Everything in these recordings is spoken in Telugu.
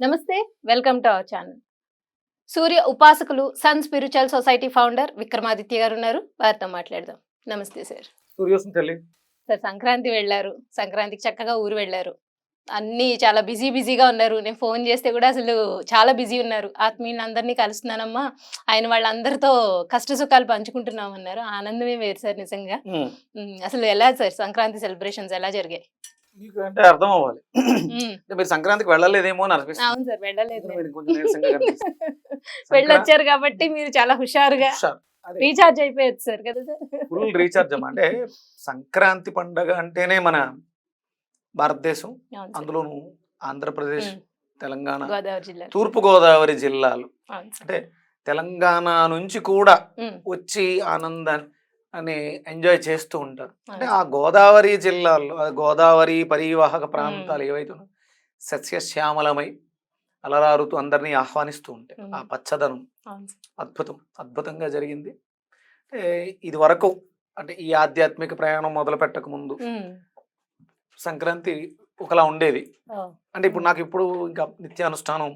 నమస్తే వెల్కమ్ టు అవర్ ఛానల్. సూర్య ఉపాసకులు Sun Spiritual Society founder Vikramaditya గారు ఉన్నారు. వారితో మాట్లాడదాం. నమస్తే సార్. సార్ సంక్రాంతి వెళ్ళారు. సంక్రాంతికి చక్కగా ఊరు వెళ్ళారు. అన్నీ చాలా బిజీ బిజీగా ఉన్నారు. నేను ఫోన్ చేస్తే కూడా అసలు చాలా బిజీ ఉన్నారు. ఆత్మీయులు అందరినీ కలుస్తున్నానమ్మా. ఆయన వాళ్ళందరితో కష్ట సుఖాలు పంచుకుంటున్నామన్నారు. ఆనందమే వేరు సార్ నిజంగా. అసలు ఎలా సార్ సంక్రాంతి సెలబ్రేషన్స్ ఎలా జరిగాయి? మీకు అంటే అర్థం అవ్వాలి అంటే మీరు సంక్రాంతికి వెళ్ళలేదేమో అని అనిపిస్తుంది. అవును సార్ వెళ్ళలేదు. మీరు కొంచెం నీరసంగా కనిపిస్తుంది. వెళ్ళొచ్చారు కాబట్టి మీరు చాలా హుషారుగా హుషారు. అదే. రీఛార్జ్ అయిపోయచ్చు సార్ కదా సార్. ఫుల్ రీఛార్జ్ అమ్మా అంటే సంక్రాంతి పండగ అంటేనే మన భారతదేశం అవును సార్. అందులోను ఆంధ్రప్రదేశ్ ఉమ్, తెలంగాణ గోదావరి జిల్లా తూర్పు గోదావరి జిల్లాలు. అవును సార్. అంటే తెలంగాణ నుంచి కూడా ఉమ్, వచ్చి ఆనందాన్ని అని ఎంజాయ్ చేస్తూ ఉంటారు. అంటే ఆ గోదావరి జిల్లాల్లో గోదావరి పరివాహక ప్రాంతాలు ఏవైతే ఉన్నాయో సస్యశ్యామలమై అలరారుతూ అందరినీ ఆహ్వానిస్తూ ఉంటాయి. ఆ. పచ్చదనం. అద్భుతం అద్భుతంగా జరిగింది. అంటే ఇది వరకు అంటే ఈ ఆధ్యాత్మిక ప్రయాణం మొదలు పెట్టక ముందు సంక్రాంతి ఒకలా ఉండేది. అంటే ఇప్పుడు నాకు ఇప్పుడు ఇంకా నిత్యానుష్ఠానం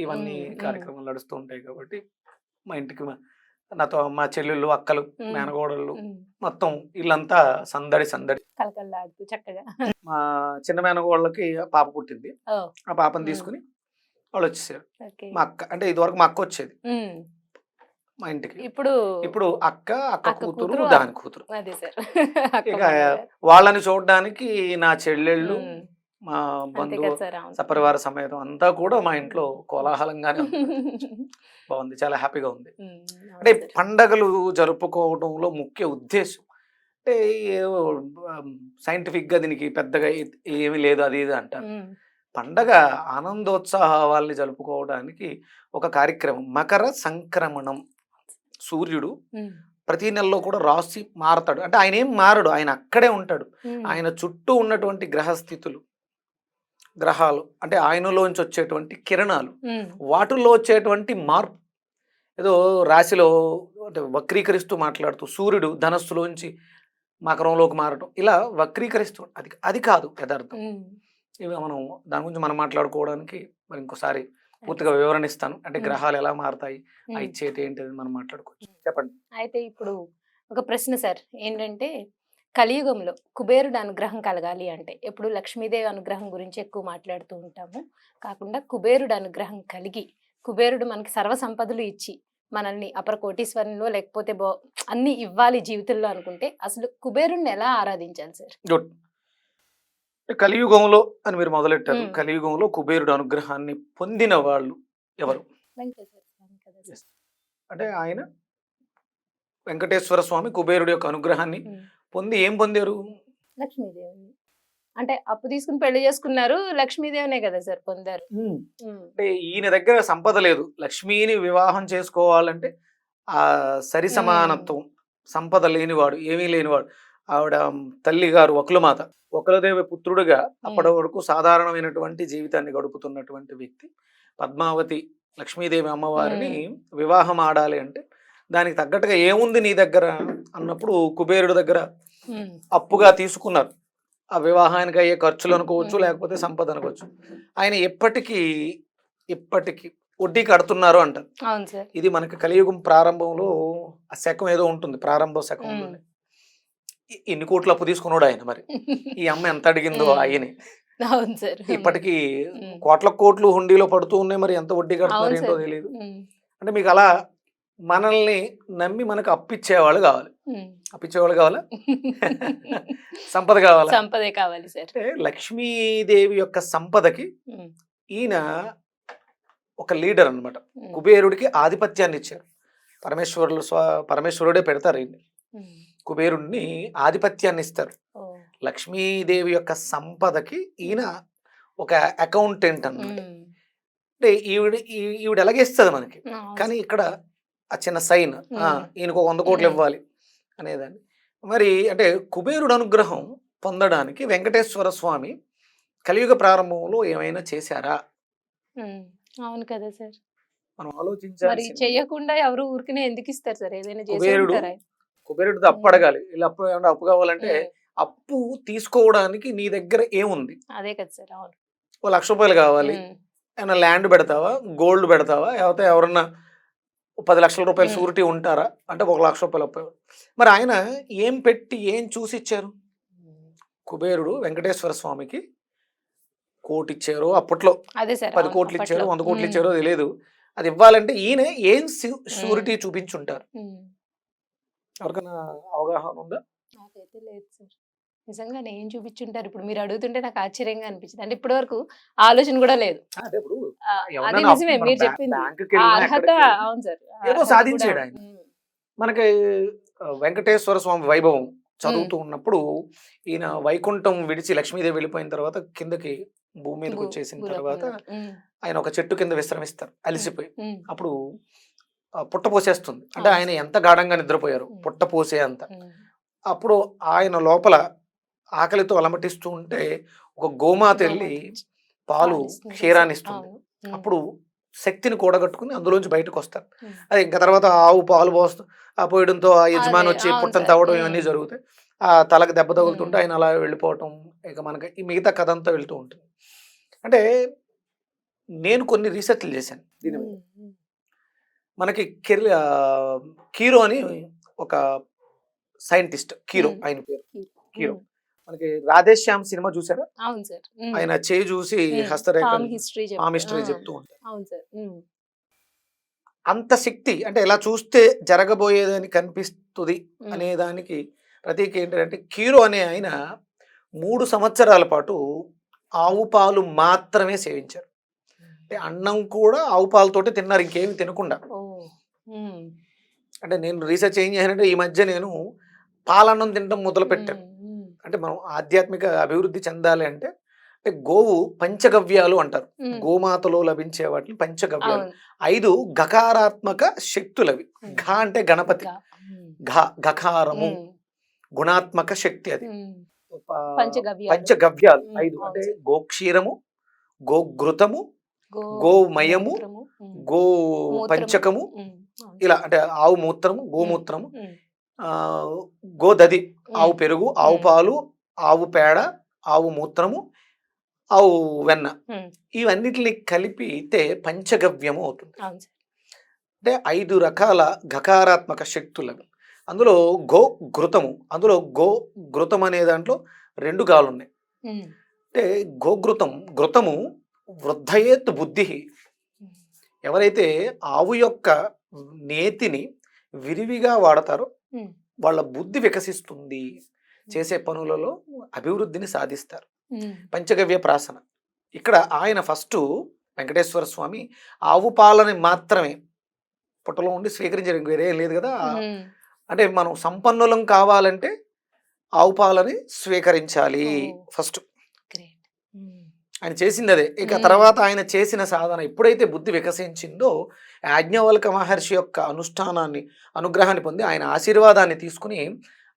ఇవన్నీ కార్యక్రమాలు నడుస్తూ ఉంటాయి కాబట్టి మా ఇంటికి నాతో మా చెల్లెళ్ళు అక్కలు. మేనగోడళ్ళు మొత్తం ఇల్లంతా సందడి సందడి. చక్కగా. మా చిన్న మేనగోళ్ళకి పాప పుట్టింది. ఆ పాపని. తీసుకుని వాళ్ళు వచ్చేసారు. మా అక్క అంటే ఇదివరకు మా అక్క వచ్చేది. మా ఇంటికి. ఇప్పుడు ఇప్పుడు అక్క అక్క కూతురు దాని కూతురు. ఇక. వాళ్ళని చూడడానికి నా చెల్లెళ్ళు మా బంధువు. సపరివార సమేతం అంతా కూడా మా ఇంట్లో కోలాహలంగానే. బాగుంది చాలా హ్యాపీగా ఉంది. అంటే. పండగలు జరుపుకోవడంలో ముఖ్య ఉద్దేశం. అంటే సైంటిఫిక్గా దీనికి పెద్దగా ఏమీ లేదు అది ఇది అంటారు. పండగ ఆనందోత్సాహాల్ని జరుపుకోవడానికి ఒక కార్యక్రమం. మకర సంక్రమణం. సూర్యుడు ప్రతి నెలలో కూడా రాసి మారతాడు. అంటే ఆయన ఏం మారడు ఆయన అక్కడే ఉంటాడు. ఆయన చుట్టూ ఉన్నటువంటి గ్రహస్థితులు. గ్రహాలు అంటే ఆయనలోంచి వచ్చేటువంటి కిరణాలు వాటిల్లో వచ్చేటువంటి మార్పు. ఏదో రాశిలో అంటే వక్రీకరిస్తూ మాట్లాడుతూ సూర్యుడు ధనస్సులోంచి మకరంలోకి మారటం ఇలా వక్రీకరిస్తూ అది అది కాదు యథార్థం. ఇవి మనం దాని గురించి మనం మాట్లాడుకోవడానికి మరి ఇంకోసారి పూర్తిగా వివరణ ఇస్తాను అంటే. గ్రహాలు ఎలా మారతాయి. ఇచ్చేటి ఏంటి అని మనం మాట్లాడుకోవచ్చు. చెప్పండి. అయితే ఇప్పుడు ఒక ప్రశ్న సార్ ఏంటంటే కలియుగంలో కుబేరుడు అనుగ్రహం కలగాలి అంటే ఎప్పుడు లక్ష్మీదేవి అనుగ్రహం గురించి ఎక్కువ మాట్లాడుతూ ఉంటాము కాకుండా కుబేరుడు అనుగ్రహం కలిగి కుబేరుడు మనకి సర్వ సంపదలు ఇచ్చి మనల్ని అపర కోటీశ్వరంలో లేకపోతే బా అన్ని ఇవ్వాలి జీవితంలో అనుకుంటే అసలు కుబేరుణ్ణి ఎలా ఆరాధించాలి సార్ గుడ్ కలియుగంలో అని మీరు మొదలెట్టారు. కలియుగంలో కుబేరుడు అనుగ్రహాన్ని పొందిన వాళ్ళు ఎవరు. అంటే ఆయన వెంకటేశ్వర స్వామి కుబేరుడు యొక్క అనుగ్రహాన్ని. పొంది ఏం పొందారు? లక్ష్మీదేవిని. అంటే అప్పు తీసుకుని పెళ్ళి చేసుకున్నారు లక్ష్మీదేవినే కదా సార్ పొందారు. అంటే ఈయన దగ్గర సంపద లేదు. లక్ష్మీని వివాహం చేసుకోవాలంటే ఆ సరి సమానత్వం సంపద లేనివాడు ఏమీ లేనివాడు. ఆవిడ తల్లి గారు వకులమాత. వకులదేవి పుత్రుడుగా అప్పటి వరకు సాధారణమైనటువంటి జీవితాన్ని గడుపుతున్నటువంటి వ్యక్తి. పద్మావతి లక్ష్మీదేవి అమ్మవారిని వివాహం ఆడాలి అంటే దానికి తగ్గట్టుగా ఏముంది నీ దగ్గర అన్నప్పుడు కుబేరుడు దగ్గర. అప్పుగా తీసుకున్నారు ఆ వివాహానికి అయ్యే ఖర్చులు అనుకోవచ్చు. లేకపోతే సంపద అనుకోవచ్చు ఆయన ఎప్పటికీ ఎప్పటికీ వడ్డీ కడుతున్నారు అంటారు ఇది మనకి కలియుగం ప్రారంభంలో ఆ శకం ఏదో ఉంటుంది ప్రారంభ శకం. ఉంటుంది. ఎన్ని కోట్లు అప్పు తీసుకున్నాడు ఆయన మరి ఈ అమ్మ ఎంత అడిగిందో. ఆయనే ఇప్పటికీ. కోట్ల కోట్లు హుండీలో పడుతూ ఉన్నాయి మరి ఎంత వడ్డీ కడుతున్నారు ఏంటో. తెలియదు అంటే మీకు అలా మనల్ని నమ్మి మనకు అప్పిచ్చేవాళ్ళు కావాలి. అప్పిచ్చేవాళ్ళు కావాలా? సంపద కావాలా? సంపదే కావాలి సార్. అంటే లక్ష్మీదేవి యొక్క సంపదకి ఈయన ఒక లీడర్ అన్నమాట. ఉమ్, కుబేరుడికి ఆధిపత్యాన్ని ఇచ్చారు. పరమేశ్వరులు స్వ పరమేశ్వరుడే పెడతారు ఈయన్ని. కుబేరుడిని ఆధిపత్యాన్ని ఇస్తారు. లక్ష్మీదేవి యొక్క సంపదకి ఈయన ఒక అకౌంటెంట్ అన్నమాట. ఉమ్. అంటే ఈవిడ ఈవిడ ఎలాగేస్తుంది మనకి? కానీ ఇక్కడ ఆ చిన్న సైన్. ఈయనకు వంద కోట్లు. ఇవ్వాలి అనేదాన్ని. మరి అంటే కుబేరుడు అనుగ్రహం పొందడానికి వెంకటేశ్వర స్వామి కలియుగ ప్రారంభంలో ఏమైనా చేశారా? అవును కదా సార్. మనం ఆలోచించాలి చెయ్యకుండా ఎవరు ఊరికనే ఎందుకు ఇస్తారు సార్? ఏదైనా కుబేరుడు ఉంటారా? కుబేరుడితో అప్పు. అడగాలి. ఇలా అప్పు ఏమన్నా అప్పు కావాలంటే అప్పు తీసుకోవడానికి నీ దగ్గర ఏముంది? అదే కదా సార్. అవును. ఓ లక్ష రూపాయలు కావాలి. ఏమైనా ల్యాండ్ పెడతావా? గోల్డ్ పెడతావా? లేకపోతే ఎవరన్నా పది లక్షల రూపాయలు. షూరిటీ ఉంటారా? అంటే ఒక లక్ష రూపాయలు అప్పు- మరి ఆయన ఏం పెట్టి ఏం చూసి ఇచ్చారు కుబేరుడు వెంకటేశ్వర స్వామికి కోటి ఇచ్చారు అప్పట్లో పది కోట్లు ఇచ్చారో. వంద కోట్లు ఇచ్చారో తెలియదు అది ఇవ్వాలంటే ఈయన ఏం షూరిటీ చూపించుంటారు. ఎవరికైనా అవగాహన ఉందా? నాకైతే లేదు సార్. నిజంగా ఏం చూపించుంటారు? ఇప్పుడు మీరు అడుగుతుంటే నాకు ఆశ్చర్యంగా అనిపించింది అంటే ఇప్పటి వరకు ఆలోచన కూడా లేదు. అదే నిజమే. మీరు చెప్పింది. అర్హత అవును సార్. ఏదో సాధించాడు ఆయన. మనకి వెంకటేశ్వర స్వామి వైభవం చదువుతూ ఉన్నప్పుడు ఈయన వైకుంఠం విడిచి లక్ష్మీదేవి వెళ్ళిపోయిన తర్వాత కిందకి భూమి మీదకి వచ్చేసిన తర్వాత ఆయన ఒక చెట్టు కింద విశ్రమిస్తారు. అలిసిపోయి. అప్పుడు పుట్ట పోసేస్తుంది. అంటే. ఆయన ఎంత గాఢంగా నిద్రపోయారు. పుట్ట పోసే అంత అప్పుడు ఆయన లోపల ఆకలితో అలమటిస్తూ ఉంటే ఒక గోమాత వెళ్ళి పాలు. క్షీరాన్ని ఇస్తుంది అప్పుడు శక్తిని కూడగట్టుకుని అందులోంచి బయటకు వస్తారు. అది ఇంకా తర్వాత ఆవు పాలు పోస్తూ ఆ పోయడంతో ఆ యజమాని వచ్చి పుట్టను సార్. తవ్వడం. ఇవన్నీ జరుగుతాయి ఆ తలకు దెబ్బ తగులుతుంటే. ఆయన అలా వెళ్ళిపోవటం ఇక మనకి ఈ మిగతా కథ అంతా వెళ్తూ ఉంటుంది అంటే నేను కొన్ని రీసెర్చ్లు చేశాను దీని. మనకి కెర్ కీరో అని ఒక సైంటిస్ట్ కీరో. ఆయన పేరు కీరో మనకి రాధేశ్యామ్ సినిమా చూసారా అవును సార్. ఆయన చేయి చూసి హస్తరేఖ హిస్టరీ చెప్తా- ఉంటారు అవును సార్. అంత శక్తి అంటే ఎలా చూస్తే జరగబోయేదని కనిపిస్తుంది అనే దానికి ప్రతీక ఏంటంటే కీరో అనే ఆయన మూడు సంవత్సరాల పాటు ఆవు పాలు మాత్రమే సేవించారు. అంటే అన్నం కూడా ఆవు పాలతోటి తిన్నారు ఇంకేమి తినకుండా. అంటే నేను రీసెర్చ్ ఏం చేశానంటే ఈ మధ్య నేను పాలన్నం తినడం మొదలు పెట్టాను అంటే మనం ఆధ్యాత్మిక అభివృద్ధి చెందాలి అంటే అంటే గోవు పంచగవ్యాలు అంటారు. గోమాతలో లభించే వాటిని పంచగవ్యాలు. ఐదు గకారాత్మక శక్తులవి. ఘ అంటే గణపతి. ఘ. గకారము గుణాత్మక శక్తి అది. పంచగవ్యాలు. ఐదు. అంటే. గోక్షీరము గోఘృతము గోమయము, గో పంచకము ఇలా అంటే ఆవు మూత్రము గోమూత్రము గోదది ఆవు పెరుగు ఆవు. పాలు ఆవు పేడ ఆవు మూత్రము ఆవు వెన్న. ఇవన్నిటిని కలిపితే పంచగవ్యము అవుతుంది. అంటే ఐదు రకాల గకారాత్మక శక్తులు అవి అందులో గో ఘృతము. అందులో గో ఘృతం అనే దాంట్లో రెండు గాలు ఉన్నాయి అంటే గోఘృతం ఘృతము వృద్ధయేత్ బుద్ధి. ఎవరైతే ఆవు యొక్క నేతిని విరివిగా వాడతారో వాళ్ళ బుద్ధి వికసిస్తుంది. చేసే పనులలో అభివృద్ధిని సాధిస్తారు. పంచగవ్య ప్రాసన. ఇక్కడ ఆయన ఫస్ట్ వెంకటేశ్వర స్వామి ఆవు పాలని మాత్రమే పుట్టలో ఉండి స్వీకరించడం. వేరే లేదు కదా! అంటే మనం సంపన్నులం కావాలంటే ఆవు పాలని స్వీకరించాలి. ఫస్ట్. ఆయన చేసింది అదే ఇక. తర్వాత ఆయన చేసిన సాధన ఎప్పుడైతే బుద్ధి వికసించిందో యాజ్ఞవల్క మహర్షి యొక్క అనుష్ఠానాన్ని అనుగ్రహాన్ని పొంది ఆయన ఆశీర్వాదాన్ని తీసుకుని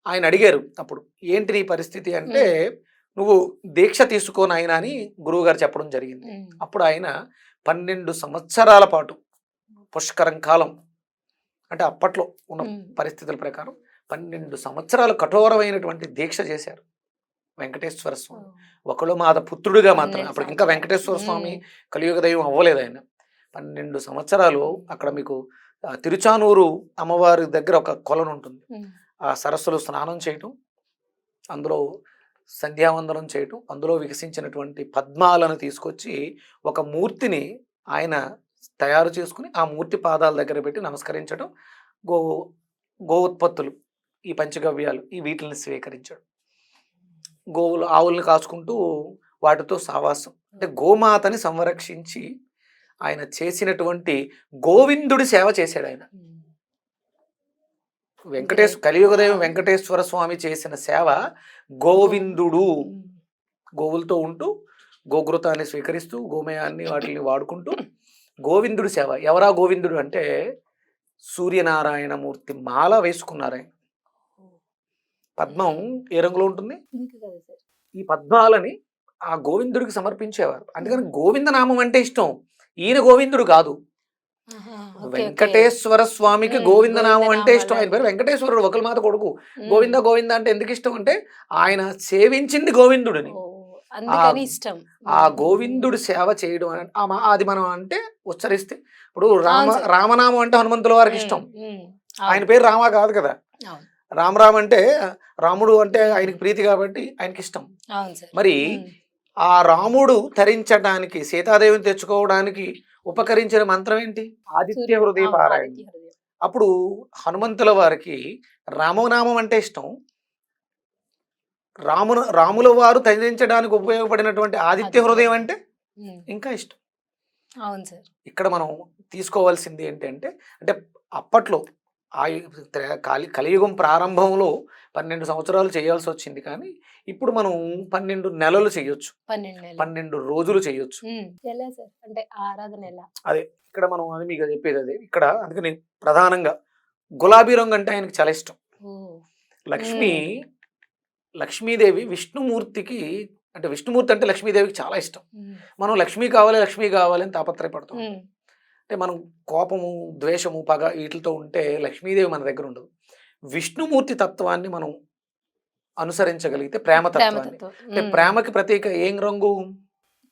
ఆయన అడిగారు అప్పుడు ఏంటి నీ పరిస్థితి అంటే నువ్వు దీక్ష తీసుకోని ఆయన అని గురువు గారు చెప్పడం జరిగింది. అప్పుడు ఆయన పన్నెండు సంవత్సరాల పాటు పుష్కరం కాలం అంటే అప్పట్లో ఉన్న పరిస్థితుల ప్రకారం పన్నెండు సంవత్సరాలు కఠోరమైనటువంటి దీక్ష చేశారు. వెంకటేశ్వర స్వామి. ఒకళ్ళు మాత పుత్రుడిగా మాత్రం పన్నెండు అప్పుడు ఇంకా వెంకటేశ్వర స్వామి కలియుగ దైవం అవ్వలేదు ఆయన. పన్నెండు సంవత్సరాలు అక్కడ మీకు తిరుచానూరు అమ్మవారి దగ్గర ఒక కొలను ఉంటుంది. ఆ సరస్సులో స్నానం చేయటం అందులో సంధ్యావందనం చేయటం అందులో వికసించినటువంటి పద్మాలను తీసుకొచ్చి ఒక మూర్తిని ఆయన తయారు చేసుకుని ఆ మూర్తి పాదాల దగ్గర పెట్టి నమస్కరించడం గో గో ఉత్పత్తులు ఈ పంచగవ్యాలు ఈ వీటిని స్వీకరించడం. గోవులు ఆవుల్ని కాచుకుంటూ వాటితో సావాసం. అంటే గోమాతని సంరక్షించి ఆయన చేసినటువంటి గోవిందుడి సేవ చేశాడు ఆయన. వెంకటేశ్వర. కలియుగదైవం. వెంకటేశ్వర స్వామి చేసిన సేవ గోవిందుడు గోవులతో ఉంటూ గోఘృతాన్ని స్వీకరిస్తూ గోమయాన్ని వాటిని వాడుకుంటూ గోవిందుడి సేవ. ఎవరా గోవిందుడు అంటే సూర్యనారాయణమూర్తి మాల వేసుకున్నారు ఆయన పద్మం ఏ రంగులో ఉంటుంది? ఈ పద్మాలని ఆ గోవిందుడికి సమర్పించేవారు. అందుకని గోవింద నామం అంటే ఇష్టం. ఈయన గోవిందుడు కాదు. వెంకటేశ్వర స్వామికి ఉమ్, గోవింద నామం గోవింద అంటే ఇష్టం. ఆయన. పేరు వెంకటేశ్వరుడు ఒకరి మాత కొడుకు. గోవింద గోవింద అంటే ఎందుకు ఇష్టం అంటే ఆయన సేవించింది గోవిందుడిని. ఇష్టం. ఆ గోవిందుడి సేవ చేయడం అది మనం అంటే ఉచ్చరిస్తే ఇప్పుడు రామ. రామనామం అంటే హనుమంతుల వారికి ఇష్టం. ఆయన పేరు రామ కాదు కదా. అవును. రామ రామ అంటే రాముడు అంటే ఆయనకి ప్రీతి కాబట్టి ఆయనకి ఇష్టం. మరి ఆ రాముడు తరించడానికి సీతాదేవిని తెచ్చుకోవడానికి ఉపకరించిన మంత్రం ఏంటి? ఆదిత్య హృదయ పారాయణ. అప్పుడు హనుమంతుల వారికి రామనామం అంటే ఇష్టం. రామును రాముల వారు తరించడానికి ఉపయోగపడినటువంటి ఆదిత్య హృదయం అంటే ఇంకా ఇష్టం. అవును సార్. ఇక్కడ మనం తీసుకోవాల్సింది ఏంటంటే అంటే అప్పట్లో ఆయు త్రే- కాలి కలియుగం ప్రారంభంలో పన్నెండు సంవత్సరాలు చేయాల్సి వచ్చింది. కానీ ఇప్పుడు మనం పన్నెండు నెలలు చేయొచ్చు. పన్నెండు రోజులు చేయొచ్చు. అంటే ఆరాధన అదే ఇక్కడ మనం అది మీకు చెప్పేది అదే. ఇక్కడ అందుకని ప్రధానంగా గులాబీ రంగు అంటే ఆయనకి చాలా ఇష్టం. లక్ష్మి లక్ష్మీదేవి విష్ణుమూర్తికి అంటే విష్ణుమూర్తి అంటే లక్ష్మీదేవికి చాలా ఇష్టం. మనం లక్ష్మి కావాలి లక్ష్మి కావాలి అని తాపత్రయపడతాం. అంటే మనం కోపము ద్వేషము పగ వీటితో ఉంటే లక్ష్మీదేవి మన దగ్గర ఉండదు. విష్ణుమూర్తి తత్వాన్ని మనం అనుసరించగలిగితే ప్రేమ తత్వాన్ని. అంటే ప్రేమకి ప్రతీక ఏం రంగు?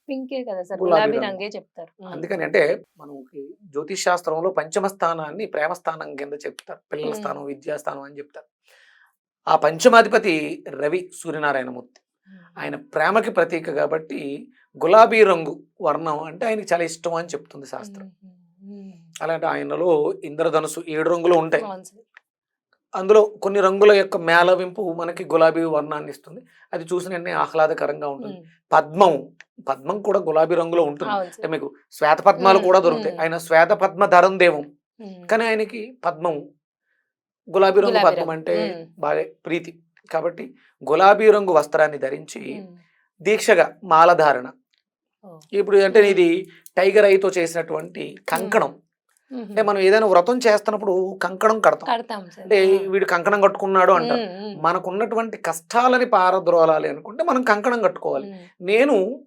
పింకే కదా సార్. గులాబీ గులాబీ రంగు. రంగే చెప్తారు. అందుకని అంటే మనకి జ్యోతిష్ శాస్త్రంలో పంచమ స్థానాన్ని ప్రేమ స్థానం కింద చెప్తారు. పిల్లల. స్థానం విద్యాస్థానం అని చెప్తారు. ఆ పంచమాధిపతి రవి సూర్యనారాయణమూర్తి. ఆయన ప్రేమకి ప్రతీక కాబట్టి గులాబీ రంగు వర్ణం అంటే ఆయనకి చాలా ఇష్టం అని చెప్తుంది శాస్త్రం. అలాంటి ఆయనలో ఇంద్రధనుసు ఏడు రంగులు ఉంటాయి. అందులో కొన్ని రంగుల యొక్క మేళవింపు మనకి గులాబీ వర్ణాన్ని ఇస్తుంది. అది చూసిన వెంటనే ఆహ్లాదకరంగా ఉంటుంది. పద్మం పద్మం కూడా గులాబీ రంగులో ఉంటుంది. అంటే మీకు శ్వేత పద్మాలు కూడా దొరుకుతాయి. ఆయన శ్వేత పద్మ ధరం దేవం. కానీ ఆయనకి పద్మం గులాబీ రంగు పద్మం అంటే. బాగా ప్రీతి. కాబట్టి గులాబీ రంగు వస్త్రాన్ని ధరించి దీక్షగా మాలధారణ. ఇప్పుడు అంటే ఇది టైగర్ ఐతో చేసినటువంటి కంకణం. అంటే మనం ఏదైనా వ్రతం చేస్తున్నప్పుడు కంకణం కడతాం. అంటే వీడు కంకణం కట్టుకున్నాడు అంటారు. మనకున్నటువంటి కష్టాలని పారద్రోలాలి అనుకుంటే మనం కంకణం కట్టుకోవాలి. నేను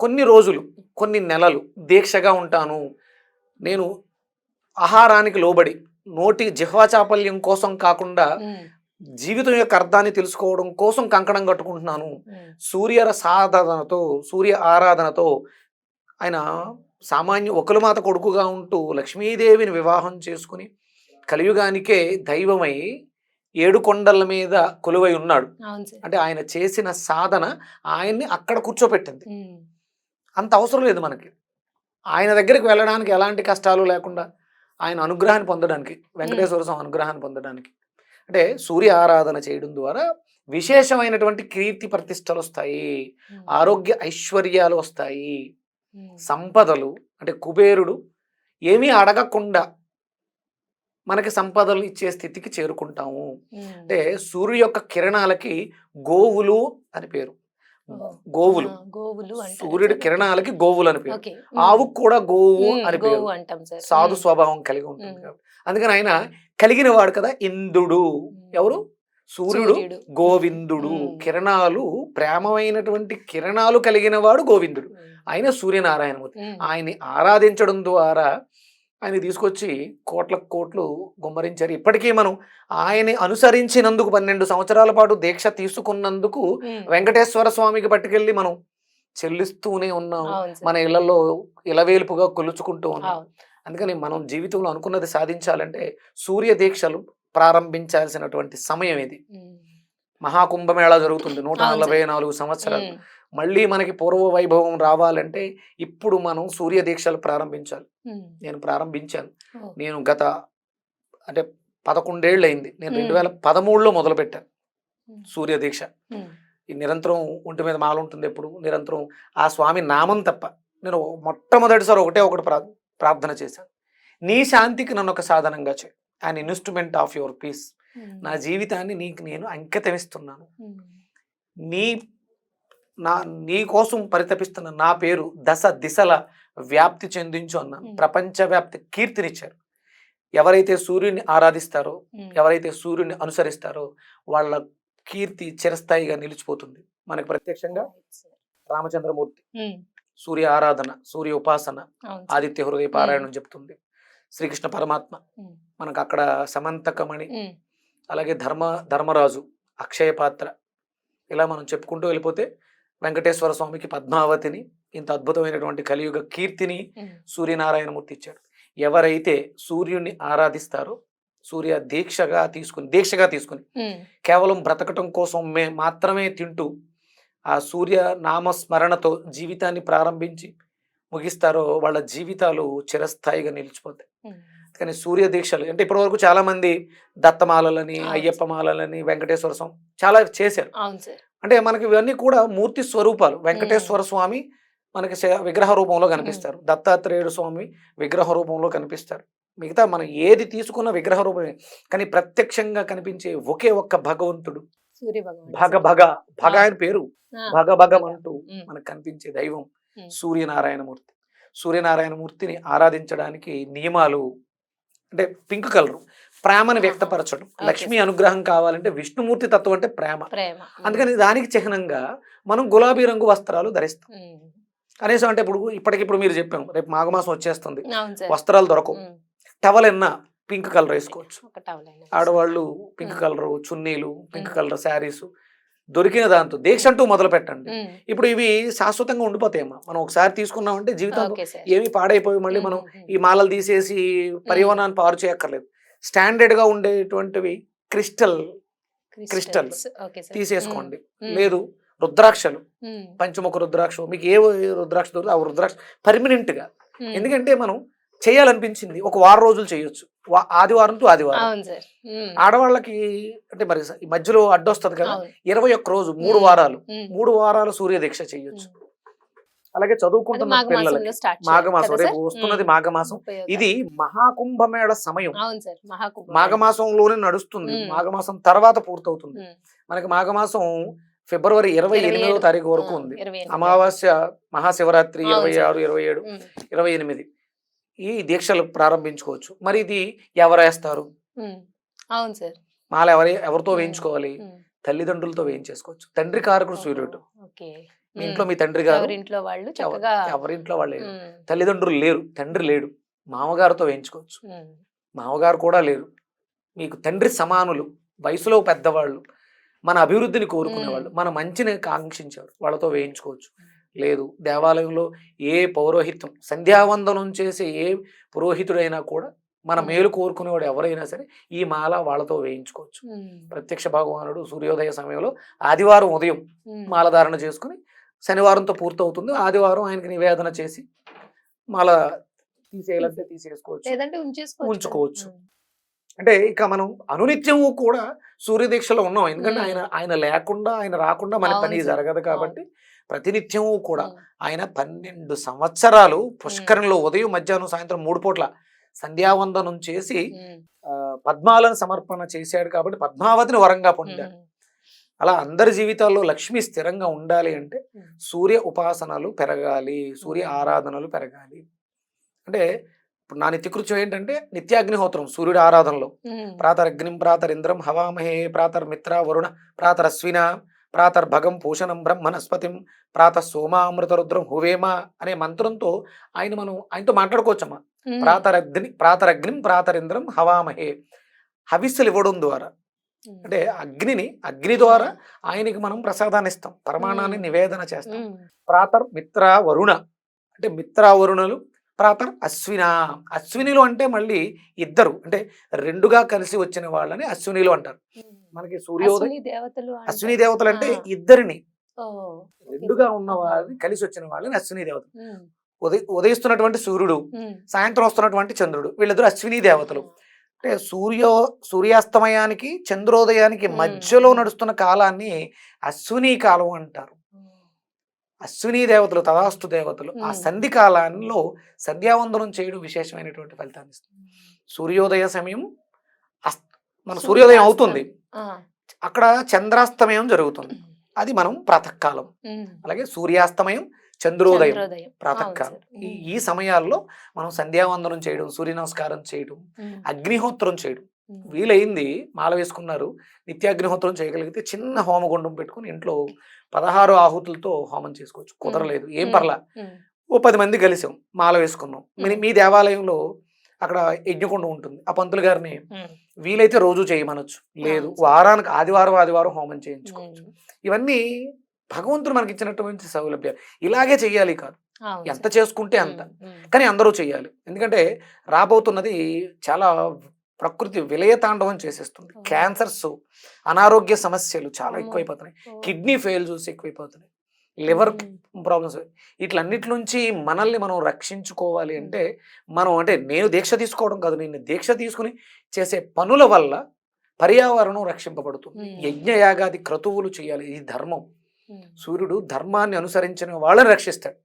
కొన్ని రోజులు కొన్ని నెలలు దీక్షగా ఉంటాను. నేను ఆహారానికి లోబడి నోటి జిహ్వా చాపల్యం కోసం కాకుండా జీవితం యొక్క అర్థాన్ని తెలుసుకోవడం కోసం కంకణం కట్టుకుంటున్నాను. సూర్య సాధనతో సూర్య ఆరాధనతో ఆయన సామాన్య ఒకలమాత కొడుకుగా ఉంటూ లక్ష్మీదేవిని వివాహం చేసుకుని కలియుగానికే దైవమై ఏడు కొండల మీద కొలువై ఉన్నాడు. అంటే ఆయన చేసిన సాధన ఆయన్ని అక్కడ కూర్చోపెట్టింది. అంత అవసరం లేదు మనకి. ఆయన దగ్గరికి వెళ్ళడానికి ఎలాంటి కష్టాలు లేకుండా ఆయన అనుగ్రహాన్ని పొందడానికి వెంకటేశ్వర స్వామి అనుగ్రహాన్ని పొందడానికి. అంటే సూర్య ఆరాధన చేయడం ద్వారా విశేషమైనటువంటి కీర్తి ప్రతిష్టలు వస్తాయి. ఆరోగ్య ఐశ్వర్యాలు వస్తాయి. సంపదలు అంటే కుబేరుడు ఏమీ అడగకుండా మనకి సంపదలు ఇచ్చే స్థితికి చేరుకుంటాము. అంటే సూర్యుడి యొక్క కిరణాలకి గోవులు అని పేరు. గోవులు. గోవులు సూర్యుడి సార్. కిరణాలకి గోవులు అని పేరు. ఆవుకు కూడా గోవు అని పేరు. సాధు స్వభావం కలిగి ఉంటుంది అందుకని ఆయన కలిగిన వాడు కదా ఇంద్రుడు. ఎవరు? సూర్యుడు. గోవిందుడు. కిరణాలు ప్రేమమైనటువంటి కిరణాలు కలిగిన వాడు గోవిందుడు ఆయన సూర్యనారాయణమూర్తి. ఆయన్ని ఆరాధించడం ద్వారా ఆయన తీసుకొచ్చి కోట్ల కోట్లు గుమ్మరించారు. ఇప్పటికీ మనం ఆయన్ని అనుసరించినందుకు పన్నెండు సంవత్సరాల పాటు దీక్ష తీసుకున్నందుకు వెంకటేశ్వర స్వామికి పట్టుకెళ్ళి మనం చెల్లిస్తూనే ఉన్నాం. మన ఇళ్ళలో ఇలవేలుపుగా కొలుచుకుంటూ ఉన్నాం. అందుకని మనం జీవితంలో అనుకున్నది సాధించాలంటే సూర్య దీక్షలు ప్రారంభించాల్సినటువంటి సమయం ఇది. మహాకుంభమేళా జరుగుతుంది. నూట నలభై నాలుగు సంవత్సరాలు. మళ్ళీ మనకి పూర్వ వైభవం రావాలంటే ఇప్పుడు మనం సూర్య దీక్షలు ప్రారంభించాలి. నేను ప్రారంభించాను. నేను గత అంటే పదకొండేళ్ళు అయింది నేను రెండు. వేల పదమూడులో మొదలుపెట్టాను సూర్య దీక్ష. ఈ నిరంతరం ఒంటి మీద మాల ఉంటుంది ఎప్పుడు. నిరంతరం ఆ స్వామి నామం తప్ప నేను మొట్టమొదటిసారి ఒకటే ఒకటి ప్రా ప్రార్థన చేశాను. నీ శాంతికి నన్ను ఒక సాధనంగా చేయి. And instrument of your peace నా జీవితాన్ని నీకు నేను అంకితమిస్తున్నాను. ఉమ్, నీ నా నీ కోసం పరితపిస్తున్న నా పేరు దశ దిశల వ్యాప్తి చెందించు అన్నాను Hmm. ప్రపంచవ్యాప్తి కీర్తినిచ్చారు. ఎవరైతే సూర్యుని ఆరాధిస్తారో ఉమ్, ఎవరైతే సూర్యుని అనుసరిస్తారో వాళ్ళ కీర్తి చిరస్థాయిగా నిలిచిపోతుంది మనకి ప్రత్యక్షంగా. రామచంద్రమూర్తి. సూర్య ఆరాధన సూర్య ఉపాసన. ఆదిత్య హృదయ పారాయణం చెప్తుంది. శ్రీకృష్ణ పరమాత్మ. మనకు అక్కడ సమంతకమణి అలాగే ధర్మ ధర్మరాజు అక్షయ పాత్ర. ఇలా మనం చెప్పుకుంటూ వెళ్ళిపోతే వెంకటేశ్వర స్వామికి పద్మావతిని ఇంత అద్భుతమైనటువంటి కలియుగ కీర్తిని సూర్యనారాయణమూర్తి ఇచ్చాడు. ఎవరైతే సూర్యుడిని ఆరాధిస్తారో సూర్య దీక్షగా తీసుకుని దీక్షగా తీసుకుని కేవలం బ్రతకటం కోసం మే మాత్రమే తింటూ ఆ సూర్య నామస్మరణతో జీవితాన్ని ప్రారంభించి ముగిస్తారో వాళ్ళ జీవితాలు చిరస్థాయిగా నిలిచిపోతాయి. కానీ సూర్య దీక్షలు అంటే ఇప్పటివరకు చాలా మంది దత్తమాలలని. అయ్యప్ప మాలలని వెంకటేశ్వర స్వామి చాలా చేశారు. అంటే మనకి ఇవన్నీ కూడా మూర్తి స్వరూపాలు. వెంకటేశ్వర స్వామి మనకి విగ్రహ రూపంలో కనిపిస్తారు. దత్తాత్రేయుడు స్వామి విగ్రహ రూపంలో కనిపిస్తారు. మిగతా మనం ఏది తీసుకున్న విగ్రహ రూపమే. కానీ ప్రత్యక్షంగా కనిపించే ఒకే ఒక్క భగవంతుడు. భగ భగ. భగ ఆయన పేరు. భగ భగం అంటూ మనకు కనిపించే దైవం. సూర్యనారాయణమూర్తి. సూర్యనారాయణమూర్తిని ఆరాధించడానికి నియమాలు అంటే పింక్ కలర్ ప్రేమను. వ్యక్తపరచడం. లక్ష్మి. అనుగ్రహం కావాలంటే విష్ణుమూర్తి తత్వం అంటే ప్రేమ. అందుకని దానికి చిహ్నంగా మనం గులాబీ రంగు వస్త్రాలు ధరిస్తాం. కనీసం అంటే ఇప్పుడు ఇప్పటికిప్పుడు మీరు చెప్పాం రేపు మాఘమాసం వచ్చేస్తుంది. వస్త్రాలు దొరకవు. టవల్ ఎన్న పింక్ కలర్ వేసుకోవచ్చు. ఆడవాళ్ళు పింక్. కలర్ చున్నీలు పింక్. కలర్ శారీస్ దొరికిన దాంతో దీక్ష అంటూ మొదలు పెట్టండి ఇప్పుడు ఇవి శాశ్వతంగా ఉండిపోతాయమ్మా. మనం ఒకసారి తీసుకున్నామంటే జీవితం ఏమి పాడైపోయి మళ్ళీ మనం ఈ మాలలు తీసేసి పర్యావరణాన్ని పాడు చేయక్కర్లేదు. స్టాండర్డ్గా ఉండేటువంటివి క్రిస్టల్ క్రిస్టల్ తీసేసుకోండి. లేదు రుద్రాక్షలు. పంచముఖ రుద్రాక్ష మీకు ఏ రుద్రాక్ష దొరుకుతుంది ఆ రుద్రాక్ష పర్మనెంట్గా. ఎందుకంటే మనం చేయాలనిపించింది. ఒక వారం రోజులు చేయొచ్చు. ఆదివారం టు ఆదివారం. ఆడవాళ్ళకి అంటే మరి ఈ మధ్యలో అడ్డొస్తుంది కదా ఇరవై ఒక్క రోజు మూడు. వారాలు. మూడు వారాలు సూర్య దీక్ష చేయొచ్చు. అలాగే చదువుకుంటున్న పిల్లలకి. మాఘమాసం రేపు వస్తున్నది మాఘమాసం. ఇది మహాకుంభమేళ సమయం. మాఘమాసంలోనే నడుస్తుంది. మాఘమాసం తర్వాత పూర్తవుతుంది. మనకి మాఘమాసం ఫిబ్రవరి ఇరవై ఎనిమిదవ. తారీఖు వరకు ఉంది. అమావాస్య మహాశివరాత్రి ఇరవై. ఆరు ఇరవై ఏడు. ఇరవై ఎనిమిది. ఈ దీక్షలు ప్రారంభించుకోవచ్చు. మరి ఇది ఎవరేస్తారు ఉమ్. అవును సార్. మాల ఎవరి ఎవరితో. వేయించుకోవాలి. తల్లిదండ్రులతో వేయించేసుకోవచ్చు. తండ్రి కారకుడు సూర్యుడు. మీ ఇంట్లో మీ తండ్రి గారు ఎవరింట్లో వాళ్ళు ఎవరింట్లో వాళ్ళు తల్లిదండ్రులు లేరు తండ్రి లేడు. మామగారితో వేయించుకోవచ్చు. మామగారు కూడా లేరు. మీకు తండ్రి సమానులు వయసులో పెద్దవాళ్ళు మన అభివృద్ధిని కోరుకునేవాళ్ళు మన మంచిని కాంక్షించేవారు వాళ్ళతో వేయించుకోవచ్చు. లేదు దేవాలయంలో ఏ పౌరోహిత్యం సంధ్యావందనం చేసే ఏ పురోహితుడైనా కూడా మన. మేలు కోరుకునేవాడు ఎవరైనా సరే ఈ మాల వాళ్ళతో వేయించుకోవచ్చు ప్రత్యక్ష భగవానుడు సూర్యోదయ సమయంలో ఆదివారం ఉదయం ఉమ్. మాలధారణ చేసుకుని శనివారంతో పూర్తవుతుంది ఆదివారం ఆయనకి నివేదన చేసి మాల తీసేయాలంటే తీసేసుకోవచ్చు ఉంచుకోవచ్చు. అంటే ఇక మనం అనునిత్యము కూడా సూర్యదీక్షలో ఉన్నాం ఎందుకంటే. ఆయన ఆయన లేకుండా ఆయన రాకుండా మన పని. జరగదు కాబట్టి ప్రతినిత్యము కూడా ఆయన పన్నెండు సంవత్సరాలు పుష్కరంలో ఉదయం మధ్యాహ్నం సాయంత్రం మూడు పూట్ల సంధ్యావందనం చేసి పద్మాలను సమర్పణ చేశాడు కాబట్టి పద్మావతిని వరంగా పొందాడు. అలా అందరి జీవితాల్లో లక్ష్మి స్థిరంగా ఉండాలి అంటే. సూర్య ఉపాసనలు పెరగాలి సూర్య ఆరాధనలు పెరగాలి. అంటే ఇప్పుడు నా నిత్యకృత్యం ఏంటంటే నిత్యాగ్నిహోత్రం సూర్యుడి ఆరాధనలో. ప్రాతరగ్నిం ప్రాతరింద్రం హవామహే ప్రాతర్మిత్ర వరుణ ప్రాతరశ్విన ప్రాతర్భగం పూషణం బ్రహ్మనస్పతిం ప్రాత సోమామృతరుద్రం హువేమ అనే మంత్రంతో ఆయన మనం ఆయనతో మాట్లాడుకోవచ్చమ్మా. ప్రాతరగ్ని ప్రాతరగ్నిం ప్రాతరింద్రం హవామహే. హవిస్సులు ఇవ్వడం ద్వారా. అంటే అగ్నిని అగ్ని ద్వారా ఆయనకి మనం ప్రసాదాన్ని ఇస్తాం. పరమాణాన్ని. నివేదన చేస్తాం. ప్రాతర్ మిత్ర వరుణ. అంటే మిత్ర వరుణులు ప్రాతర్ అశ్విన. అశ్వినిలు అంటే మళ్ళీ ఇద్దరు. అంటే రెండుగా కలిసి వచ్చిన వాళ్ళని అశ్వినిలు అంటారు. మనకి సూర్యోదయం అశ్విని దేవతలు. అశ్విని దేవతలు అంటే. ఇద్దరిని. రెండుగా ఉన్న వాళ్ళని కలిసి వచ్చిన వాళ్ళని అశ్విని దేవతలు. ఉదయ ఉదయిస్తున్నటువంటి సూర్యుడు. సాయంత్రం వస్తున్నటువంటి చంద్రుడు వీళ్ళిద్దరు అశ్విని దేవతలు. అంటే సూర్యో సూర్యాస్తమయానికి చంద్రోదయానికి. మధ్యలో నడుస్తున్న కాలాన్ని అశ్విని కాలం అంటారు. అశ్విని దేవతలు తదాస్తు దేవతలు ఆ. సంధి కాలంలో సంధ్యావందనం చేయడం విశేషమైనటువంటి ఫలితాన్ని ఇస్తుంది. సూర్యోదయ సమయం మన సూర్యోదయం అవుతుంది. అక్కడ చంద్రాస్తమయం జరుగుతుంది. అది మనం ప్రాతకాలం. అలాగే సూర్యాస్తమయం చంద్రోదయం ప్రాతకాలం. ఈ ఈ సమయాల్లో మనం సంధ్యావందనం చేయడం సూర్య నమస్కారం చేయడం అగ్నిహోత్రం చేయడం. వీలైంది మాల వేసుకున్నారు. నిత్యాగ్నిహోత్రం చేయగలిగితే చిన్న హోమగుండం పెట్టుకుని ఇంట్లో పదహారు ఆహుతులతో హోమం చేసుకోవచ్చు. కుదరలేదు ఏం. పర్లా. ఓ పది మంది కలిసాం మాల వేసుకున్నాం. మీ. మీ దేవాలయంలో అక్కడ యజ్ఞకుండం ఉంటుంది. ఆ పంతులు గారిని వీలైతే రోజు చేయమనొచ్చు. లేదు. వారానికి ఆదివారం ఆదివారం హోమం చేయించుకోవచ్చు. ఇవన్నీ భగవంతుడు మనకి ఇచ్చినటువంటి సౌలభ్యాలు. ఇలాగే చెయ్యాలి కాదు. ఎంత. చేసుకుంటే అంత. కానీ అందరూ చేయాలి ఎందుకంటే రాబోతున్నది చాలా ప్రకృతి విలయతాండవం చేసేస్తుంది. క్యాన్సర్స్ అనారోగ్య సమస్యలు చాలా. ఎక్కువైపోతున్నాయి. కిడ్నీ ఫెయిల్ చూసి ఎక్కువైపోతున్నాయి. లివర్ ప్రాబ్లమ్స్ ఇట్లన్నిటి నుంచి మనల్ని మనం రక్షించుకోవాలి అంటే మనం అంటే నేను దీక్ష తీసుకోవడం కాదు. నేను దీక్ష తీసుకుని చేసే పనుల వల్ల పర్యావరణం రక్షింపబడుతుంది. యజ్ఞయాగాది క్రతువులు చేయాలి. ఇది ధర్మం. సూర్యుడు ధర్మాన్ని అనుసరించిన వాళ్ళని రక్షిస్తాడు.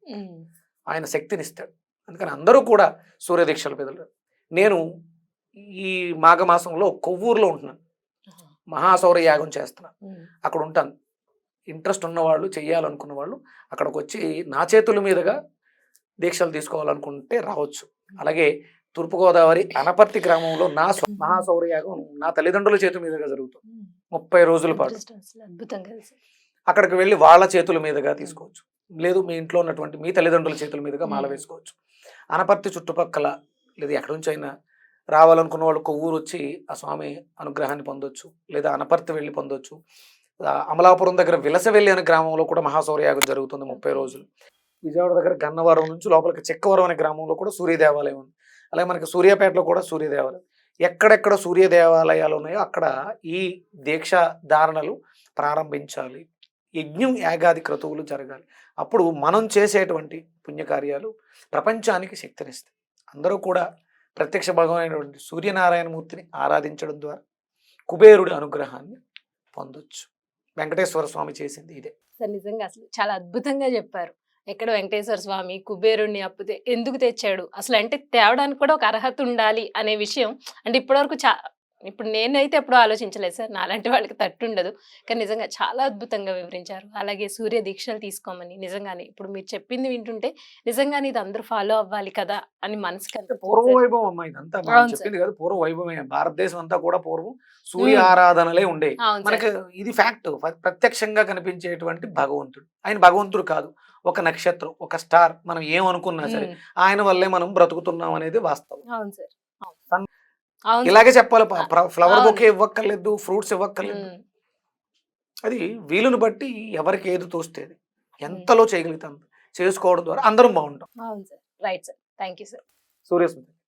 ఆయన శక్తినిస్తాడు అందుకని అందరూ కూడా సూర్య దీక్షల పెదలు నేను ఈ మాఘమాసంలో కొవ్వూరులో ఉంటున్నాను. మహాసౌర యాగం చేస్తున్నాను అక్కడ ఉంటాను. ఇంట్రెస్ట్ ఉన్నవాళ్ళు చెయ్యాలనుకున్న వాళ్ళు అక్కడికి వచ్చి నా చేతుల మీదుగా దీక్షలు తీసుకోవాలనుకుంటే రావచ్చు. అలాగే తూర్పుగోదావరి అనపర్తి గ్రామంలో నా స్వ- మహాసౌర యాగం నా తల్లిదండ్రుల చేతుల మీదుగా జరుగుతుంది. ముప్పై రోజుల పాటు. అక్కడికి వెళ్ళి వాళ్ళ చేతుల మీదుగా తీసుకోవచ్చు. లేదు మీ ఇంట్లో ఉన్నటువంటి మీ తల్లిదండ్రుల చేతుల మీదుగా మాల. వేసుకోవచ్చు. అనపర్తి చుట్టుపక్కల లేదా ఎక్కడి నుంచి అయినా రావాలనుకున్న వాళ్ళు కొవ్వూరు వచ్చి ఆ స్వామి అనుగ్రహాన్ని పొందొచ్చు లేదా అనపర్తి వెళ్ళి పొందొచ్చు. అమలాపురం దగ్గర విలసవెల్లి అనే గ్రామంలో కూడా మహాసౌర్యాగం జరుగుతుంది ముప్పై రోజులు. విజయవాడ దగ్గర గన్నవరం నుంచి లోపలికి చెక్కవరం అనే గ్రామంలో కూడా సూర్య దేవాలయం ఉంది. అలాగే మనకి సూర్యాపేటలో కూడా సూర్య దేవాలయం. ఎక్కడెక్కడ సూర్య దేవాలయాలు ఉన్నాయో అక్కడ ఈ దీక్ష ధారణలు ప్రారంభించాలి. యజ్ఞం యాగాది క్రతువులు జరగాలి. అప్పుడు మనం చేసేటువంటి పుణ్యకార్యాలు ప్రపంచానికి శక్తినిస్తాయి. అందరూ కూడా ప్రత్యక్ష భగవానైనటువంటి సూర్యనారాయణమూర్తిని ఆరాధించడం ద్వారా కుబేరుడి అనుగ్రహాన్ని పొందొచ్చు. వెంకటేశ్వర స్వామి చేసింది ఇదే. సార్ నిజంగా అసలు చాలా అద్భుతంగా చెప్పారు. ఎక్కడ వెంకటేశ్వర స్వామి కుబేరుణ్ణి అప్పితే ఎందుకు తెచ్చాడు? అసలు అంటే తేవడానికి కూడా ఒక అర్హత ఉండాలి అనే విషయం అంటే ఇప్పటివరకు చా ఇప్పుడు నేనైతే ఎప్పుడూ ఆలోచించలేదు సార్. నాలాంటి వాళ్ళకి తట్టు ఉండదు కానీ నిజంగా చాలా అద్భుతంగా వివరించారు. అలాగే సూర్య దీక్షలు తీసుకోమని. నిజంగానే ఇప్పుడు మీరు చెప్పింది వింటుంటే నిజంగానే ఇది అందరూ ఫాలో అవ్వాలి కదా అని మనసుకి పూర్వ. వైభవం అమ్మా ఇదంతా. చెప్పింది కదా పూర్వ వైభవమే. భారతదేశం అంతా కూడా పూర్వం సూర్య. ఆరాధనలే అవును మనకి. ఇది ఫ్యాక్ట్. ప్రత్యక్షంగా కనిపించేటువంటి భగవంతుడు. ఆయన భగవంతుడు కాదు. ఒక నక్షత్రం ఒక స్టార్. మనం ఏమనుకున్నా సరే ఆయన వల్లే మనం బ్రతుకుతున్నాం అనేది వాస్తవం. అవును సార్ అవును. సన్- అవును సార్. ఇలాగే చెప్పాలి. ఫ్లవర్. బొకే ఇవ్వక్కర్లేదు ఫ్రూట్స్ ఇవ్వక్కర్లేదు. అది వీలుని బట్టి ఎవరికి ఏది తోస్తేది ఎంతలో చేయగలుగుతాం చేసుకోవడం ద్వారా అందరం బాగుంటాం. Right sir. Thank you sir. Suryasmriti